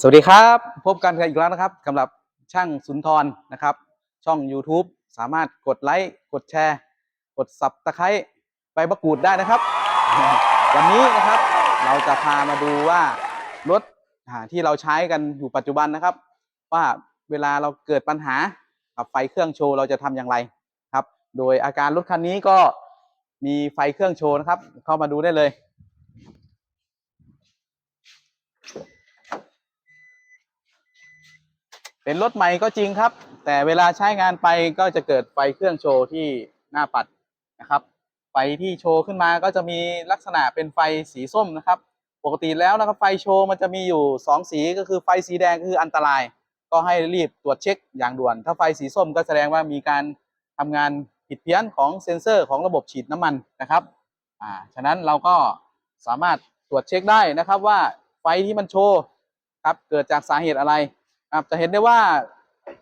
สวัสดีครับ พบกันอีกแล้วนะครับสำหรับช่างสุนทรนะครับ ช่อง YouTube สามารถกดไลค์กดแชร์ กดสับตะไคร้ไปประกูดได้นะครับ วันนี้นะครับเราจะพามาดูว่ารถที่เราใช้กันอยู่ปัจจุบันนะครับ ว่าเวลาเราเกิดปัญหากับไฟเครื่องโชว์เราจะทำอย่างไรครับ โดยอาการรถคันนี้ก็มีไฟเครื่องโชว์นะครับ เข้ามาดูได้เลย เป็นรถใหม่ก็จริงครับ แต่เวลาใช้งานไปก็จะเกิดไฟเครื่องโชว์ที่หน้าปัดนะครับ ไฟที่โชว์ขึ้นมาก็จะมีลักษณะเป็นไฟสีส้มนะครับ ปกติแล้วนะครับไฟโชว์มันจะมีอยู่ 2 สีก็คือไฟสีแดงคืออันตราย ก็ให้รีบตรวจเช็คอย่างด่วน ถ้าไฟสีส้มก็แสดงว่ามีการทำงานผิดเพี้ยนของเซ็นเซอร์ของระบบฉีดน้ำมันนะครับอ่าฉะนั้นเราก็สามารถตรวจเช็คได้นะครับว่าไฟที่มันโชว์ครับเกิดจากสาเหตุอะไร ครับจะเห็นได้ว่า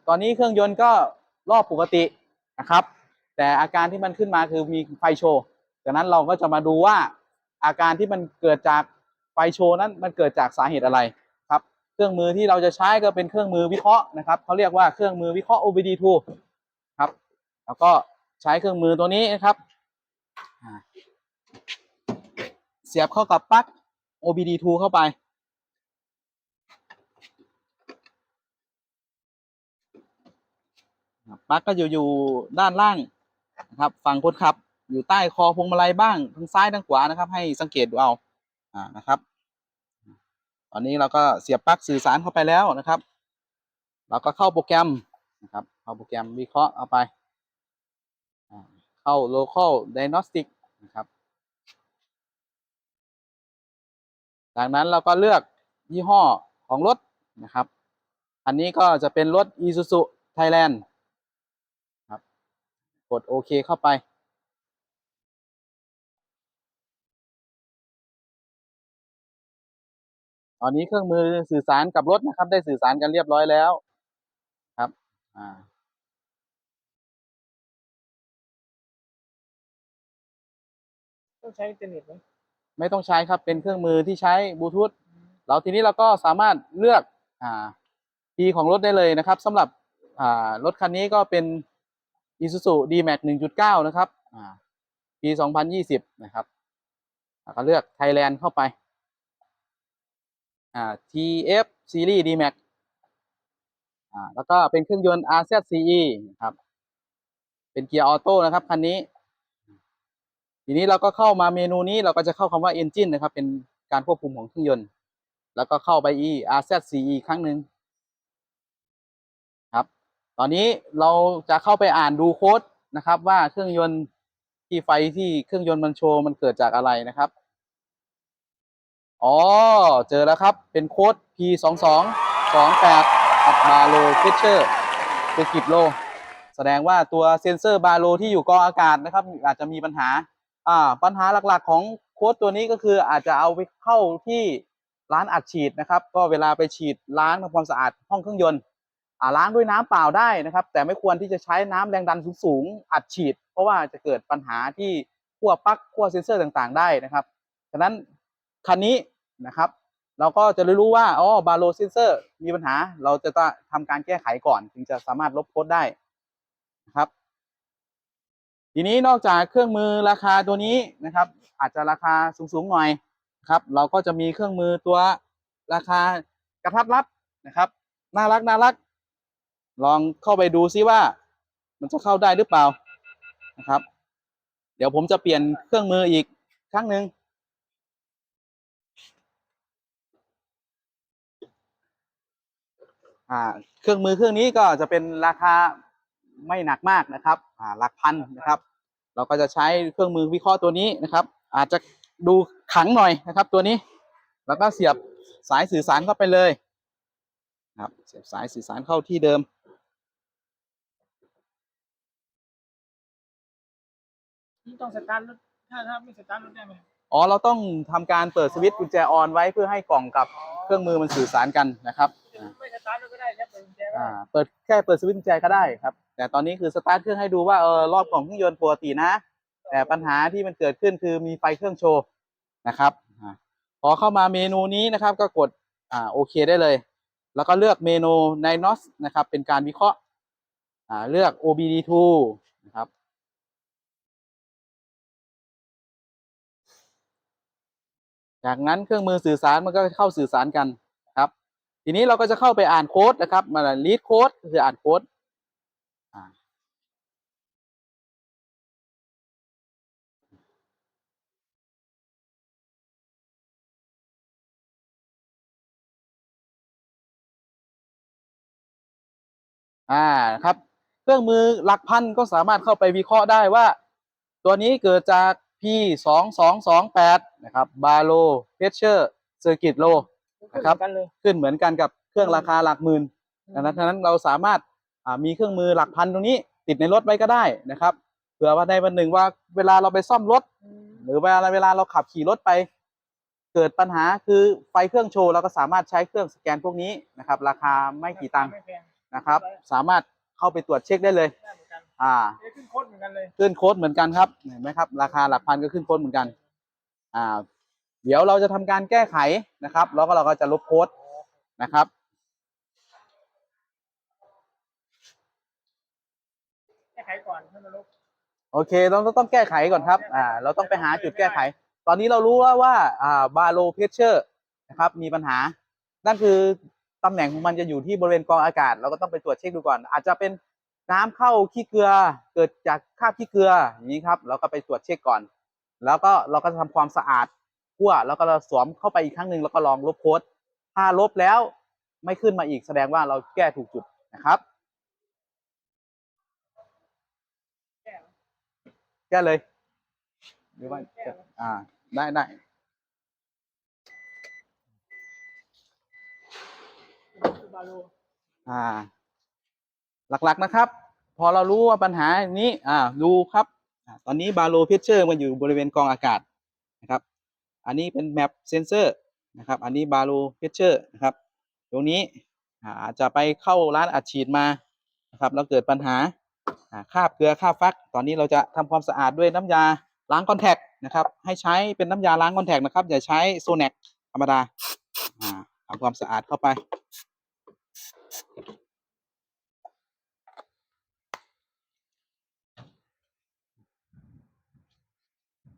ตอนนี้เครื่องยนต์ก็รอบปกตินะครับ แต่อาการที่มันขึ้นมาคือมีไฟโชว์จากนั้นเราก็จะมาดูว่าอาการที่มันเกิดจากไฟโชว์นั้นมันเกิดจากสาเหตุอะไรครับ เครื่องมือที่เราจะใช้ก็เป็นเครื่องมือวิเคราะห์นะครับเขาเรียกว่าเครื่องมือวิเคราะห์ OBD2 ครับ แล้วก็ใช้เครื่องมือตัวนี้นะครับเสียบเข้ากับปลั๊ก OBD2 เข้าไป ครับ ปลั๊กก็อยู่อยู่ด้านล่างนะครับฝั่งคนขับ อยู่ใต้คอพวงมาลัยบ้างทางซ้ายทางขวานะครับ ให้สังเกตดูเอาอ่านะครับ ตอนนี้เราก็เสียบปลั๊กสื่อสารเข้าไปแล้วนะครับ เราก็เข้าโปรแกรมนะครับเข้าโปรแกรมวิเคราะห์เอาไปเข้า local diagnostic นะครับจากนั้นเราก็เลือกยี่ห้อของรถนะครับ อันนี้ก็จะเป็นรถ Isuzu Thailand กดโอเคเข้าไป ตอนนี้เครื่องมือสื่อสารกับรถนะครับ ได้สื่อสารกันเรียบร้อยแล้วครับ อ่าต้องใช้อินเทอร์เน็ตไหมไม่ต้องใช้ครับเป็นเครื่องมือที่ใช้บลูทูธเราทีนี้เราก็สามารถเลือกอ่าปีของรถได้เลยนะครับสำหรับอ่ารถคันนี้ก็เป็น Isuzu D-Max 1.9 นะครับอ่าปี 2020 นะครับแล้วก็เลือก Thailand เข้าไปอ่า TF Series D-Max อ่าแล้วก็เป็นเครื่องยนต์ RZCE นะครับ เป็นเกียร์ออโต้นะครับ คันนี้ ทีนี้เราก็เข้ามาเมนูนี้เราก็จะเข้าคำว่า engine นะครับ เป็นการควบคุมของเครื่องยนต์ แล้วก็เข้าไป e RZCE อีกครั้งหนึ่ง ตอนนี้เราจะเข้าไปอ่านดูโค้ดนะครับว่าเครื่องยนต์ที่ไฟที่เครื่องยนต์มันโชว์มันเกิดจากอะไรนะครับ อ๋อ เจอแล้วครับ เป็นโค้ด P 2 2 2 8กับบาโลเฟเชอร์เซกิบโล แสดงว่าตัวเซนเซอร์บาโลที่อยู่กองอากาศนะครับ อาจจะมีปัญหา อ่า ปัญหาหลักๆของโค้ดตัวนี้ก็คืออาจจะเอาไปเข้าที่ร้านอัดฉีดนะครับ ก็เวลาไปฉีดล้างทำความสะอาดห้องเครื่องยนต์ ล้างด้วยน้ำเปล่าได้นะครับ แต่ไม่ควรที่จะใช้น้ำแรงดันสูงๆอัดฉีด เพราะว่าจะเกิดปัญหาที่ขั้วปลั๊กขั้วเซนเซอร์ต่างๆ ได้นะครับฉะนั้นคันนี้นะครับ เราก็จะรู้ว่าอ๋อบาโลเซนเซอร์มีปัญหาเราจะต้องทำการแก้ไขก่อน ถึงจะสามารถลบโค้ดได้นะครับทีนี้นอกจากเครื่องมือราคาตัวนี้นะครับ อาจจะราคาสูงๆหน่อยครับ เราก็จะมีเครื่องมือตัวราคากระทัดรัดนะครับ น่ารักน่ารัก ลองเข้าไปดูซิว่า มันจะเข้าได้หรือเปล่านะครับ เดี๋ยวผมจะเปลี่ยนเครื่องมืออีกครั้งหนึ่งอ่าเครื่องมือเครื่องนี้ก็จะเป็นราคาไม่หนักมากนะครับอ่าหลักพันนะครับ เราก็จะใช้เครื่องมือวิเคราะห์ตัวนี้นะครับ อาจจะดูขังหน่อยนะครับ ตัวนี้ แล้วก็เสียบสายสื่อสารเข้าไปเลยครับเสียบสายสื่อสารเข้าที่เดิม ต้องสตาร์ทรถถ้าถ้าไม่สตาร์ทรถได้ไหมอ๋อ เราต้องทำการเปิดสวิตช์กุญแจออนไว้เพื่อให้กล่องกับเครื่องมือมันสื่อสารกันนะครับ ไม่สตาร์ทรถก็ได้แค่เปิดกุญแจก็อ่าได้เปิดแค่เปิดสวิตช์กุญแจก็ได้ครับ แต่ตอนนี้คือสตาร์ทเครื่องให้ดูว่าเออรอบกล่องเครื่องยนต์ปกตินะ แต่ปัญหาที่มันเกิดขึ้นคือมีไฟเครื่องโชว์นะครับอาพอเข้ามาเมนูนี้นะครับก็กดอ่าโอเคได้เลย แล้วก็เลือกเมนู NINOS นะครับ เป็นการวิเคราะห์อ่าเลือก OBD2 นะครับ จากนั้นเครื่องมือสื่อสารมันก็เข้าสื่อสารกันนะครับ ทีนี้เราก็จะเข้าไปอ่านโค้ดนะครับมา read โค้ดคืออ่านโค้ดอ่าครับ เครื่องมือหลักพันก็สามารถเข้าไปวิเคราะห์ได้ว่า ตัวนี้เกิดจาก P สองสองสองแปดนะครับบาโลเพชเชอร์เซอร์กิตโลนะครับกันเลยขึ้นเหมือนกันกับเครื่องอืมราคาหลักหมื่นดังนั้นฉะนั้นเราสามารถอ่ามีเครื่องมือหลักพันตรงนี้ติดในรถไว้ก็ได้นะครับเผื่อว่าในวันหนึ่งว่าเวลาเราไปซ่อมรถอืมหรือเวลาเวลาเราขับขี่รถไป เกิดปัญหาคือไฟเครื่องโชว์เราก็สามารถใช้เครื่องสแกนพวกนี้นะครับ ราคาไม่กี่ตังค์ไม่แพงนะครับ สามารถเข้าไปตรวจเช็คได้เลยได้เหมื อนกันอ่าเอ้ยขึ้นโค้ดเหมือนกันเลยขึ้นโค้ดเหมือนกันครับเห็นไหมครับ ราคาหลักพันก็ขึ้นโค้ดเหมือนกัน อ่า เดี๋ยวเราจะทำการแก้ไขนะครับ แล้วก็เราก็จะลบโค้ดนะครับแก้ไขก่อนให้มันลบโอเคเราต้องแก้ไขก่อนครับ อ่า เราต้องไปหาจุดแก้ไข ตอนนี้เรารู้แล้วว่าอ่าบาโลเพชเชอร์นะครับ มีปัญหา นั่นคือตำแหน่งของมันจะอยู่ที่บริเวณกรองอากาศ เราก็ต้องไปตรวจเช็คดูก่อน อาจจะเป็น น้ำเข้าขี้เกลือเกิดจากคราบขี้เกลืออย่างนี้ครับ เราก็ไปตรวจเช็คก่อน แล้วก็เราก็จะทำความสะอาดขั้วแล้วก็เราสวมเข้าไปอีกครั้งหนึ่งแล้วก็ลองลบโค้ดถ้าลบแล้วไม่ขึ้นมาอีกแสดงว่าเราแก้ถูกจุดนะครับแก้เลยหรือว่าอ่าได้ได้อ่า หลักๆนะครับ พอเรารู้ว่าปัญหานี้อ่าดูครับตอนนี้บาโลเพชเชอร์มันอยู่บริเวณกองอากาศนะครับ อันนี้เป็นแมปเซนเซอร์นะครับ อันนี้บาโลเพชเชอร์นะครับ ตรงนี้อาจจะไปเข้าร้านอัดฉีดมานะครับแล้วเกิดปัญหาคาบเกลือคาบฟัก ตอนนี้เราจะทำความสะอาดด้วยน้ำยาล้างคอนแทคนะครับ ให้ใช้เป็นน้ำยาล้างคอนแทคนะครับ อย่าใช้โซแนกธรรมดาทำความสะอาดเข้าไป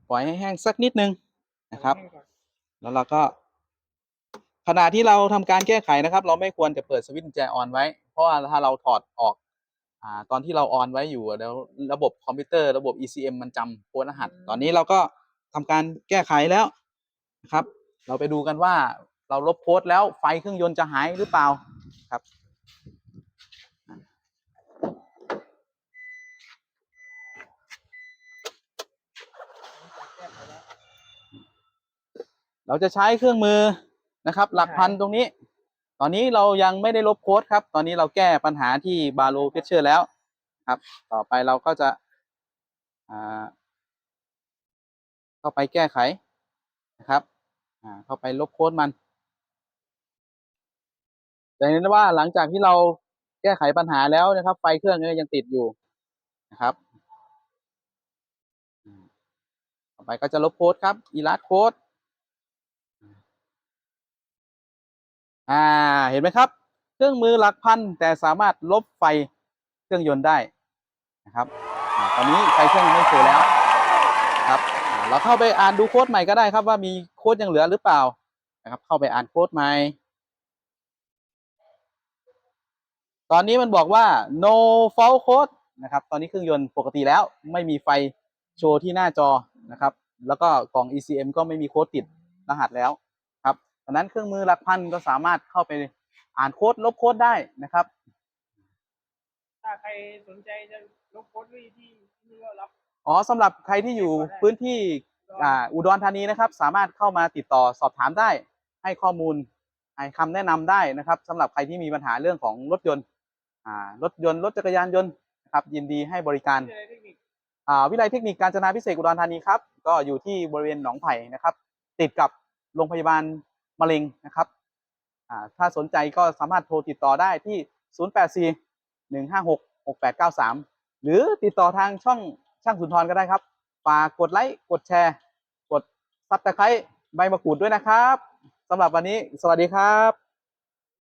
ปล่อยให้แห้งสักนิดนึงนะครับให้ก่อนแล้วเราก็ขณะที่เราทำการแก้ไขนะครับ เราไม่ควรจะเปิดสวิตช์กุญแจออนไว้ เพราะว่าถ้าเราถอดออกอ่าตอนที่เราออนไว้อยู่แล้วระบบคอมพิวเตอร์ระบบ ECM มันจำโค้ดรหัส ตอนนี้เราก็ทำการแก้ไขแล้วนะครับ เราไปดูกันว่าเราลบโค้ดแล้วไฟเครื่องยนต์จะหายหรือเปล่าครับ แก้ไขแล้ว เราจะใช้เครื่องมือนะครับ หลักพันตรงนี้ ตอนนี้เรายังไม่ได้ลบโค้ดครับ ตอนนี้เราแก้ปัญหาที่บาโลเพชเชอร์แล้วครับ ต่อไปเราก็จะอ่าเข้าไปแก้ไขนะครับอ่าเข้าไปลบโค้ดมันแต่เห็นได้ว่าหลังจากที่เราแก้ไขปัญหาแล้วนะครับ ไฟเครื่องก็ยังติดอยู่นะครับอืมต่อไปก็จะลบโค้ดครับอีลัดโค้ด อ่าเห็นไหมครับ เครื่องมือหลักพันแต่สามารถลบไฟเครื่องยนต์ได้นะครับอตอนนี้ไฟเครื่องไม่โชว์แล้วครับเราเข้าไปอ่านดูโค้ดใหม่ก็ได้ครับว่ามีโค้ดยังเหลือหรือเปล่านะครับ เข้าไปอ่านโค้ดใหม่ ตอนนี้มันบอกว่า no fault code นะครับ ตอนนี้เครื่องยนต์ปกติแล้วไม่มีไฟโชว์ที่หน้าจอนะครับ แล้วก็กล่อง ECM ก็ไม่มีโค้ดติดรหัสแล้ว ดังนั้นเครื่องมือหลักพันก็สามารถเข้าไปอ่านโค้ดลบโค้ดได้นะครับ ถ้าใครสนใจจะลบโค้ดด้วยที่ที่เรารับ อ๋อสำหรับใครที่อยู่พื้นที่อ่าอุดรธานีนะครับ สามารถเข้ามาติดต่อสอบถามได้ ให้ข้อมูลให้คำแนะนำได้นะครับสำหรับใครที่มีปัญหาเรื่องของรถยนต์อ่ารถยนต์รถจักรยานยนต์นะครับยินดีให้บริการที่อะไรเทคนิคอ่าวิทยาลัยเทคนิคการจนาพิเศษกอุดรธานีครับ ก็อยู่ที่บริเวณหนองไผ่นะครับ ติดกับโรงพยาบาล มะเร็งนะครับถ้าสนใจก็สามารถโทรติดต่อได้ที่ 084 156 6893 หรือติดต่อทางช่องช่างสุนทรก็ได้ครับฝากกดไลค์กดแชร์ กดซับสไครต์ใบมะกรูดด้วยนะครับสำหรับวันนี้สวัสดีครับ